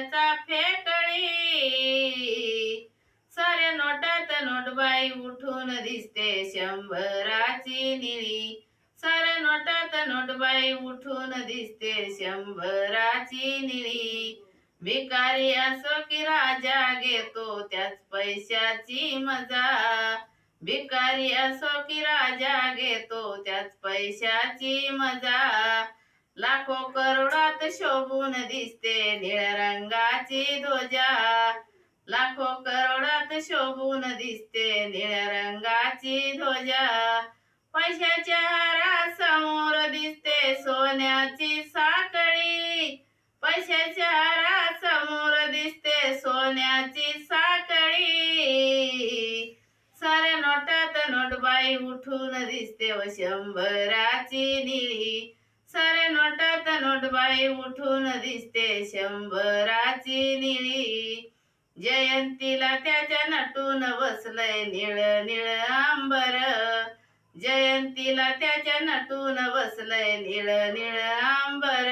जशी फेकळी. चाफे साऱ्या नोटात नोटबाई उठून दिसते शंभराची निळी. साऱ्या नोटात नोटबाई उठून दिसते शंभराची निळी. भिकारी असो की राजा घेतो त्याच पैशाची मजा. भिकारी असो की राजा घेतो त्याच पैशाची मजा. लाखो करोडात शोभून दिसते निळ्या रंगाची ध्वजा. लाखो करोडात शोभून दिसते निळ्या रंगाची ध्वजा. पैशाच्या हारासमोर दिसते सोन्याची साखळी. पैशाच्या हारासमोर दिसते सोन्याची साखळी. साऱ्या नोटात नोटबाई उठून दिसते व शंभराची निळी. साऱ्या नोटात नोटबाई उठून दिसते शंभराची निळी. जयंतीला त्याच्या नटून बसलंय निळ निळ आंबर जयंतीला त्याच्या नटून बसलंय निळ निळ आंबर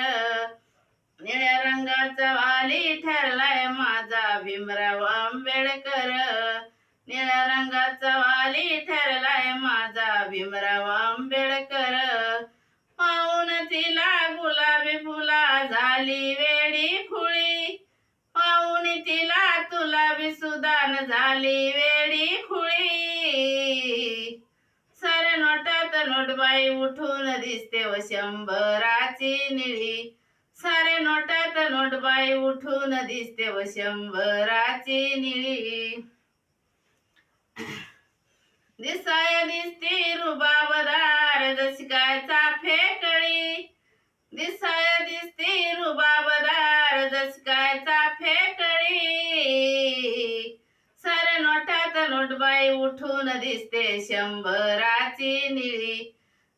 निळ्या रंगाचा वाली ठरलाय माझा भीमराव आंबेडकर. निळ्या रंगाचा वाली ठरलाय माझा भीमराव आंबेडकर. तिला गुलाबी फुला झाली वेडी खुळी. पाहून तिला तुला सुदान झाली वेडी खुळी. साऱ्या नोटात नोटबाई उठून दिसते व शंभराची निळी. सारे नोटात नोटबाई उठून दिसते व शंभराची निळी. दिसाय दिसते रुबाबदार जशी काय चाफे दिसाय दिसते रुबाबदार दसकायचा फेकळी साऱ्या नोटात नोटबाई उठून दिसते शंभराची निळी.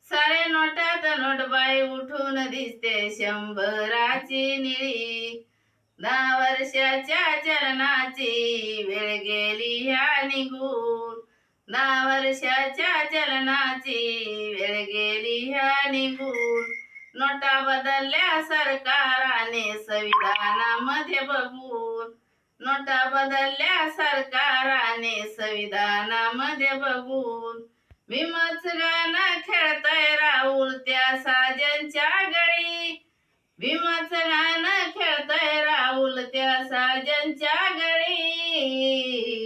साऱ्या नोटात नोटबाई उठून दिसते शंभराची निळी. दहा वर्षाच्या चलनाची वेळ गेली ह्या निघून. दहा वर्षाच्या चलनाची वेळ गेली ह्या निघून. नोटा बदलल्या सरकाराने संविधानामध्ये बघून. नोटा बदलल्या सरकाराने संविधानामध्ये बघून. भीमच गाणं खेळतय राहुल त्या साजनच्या गळी. भीमच गाणं खेळतय राहुल त्या साजनच्या गळी.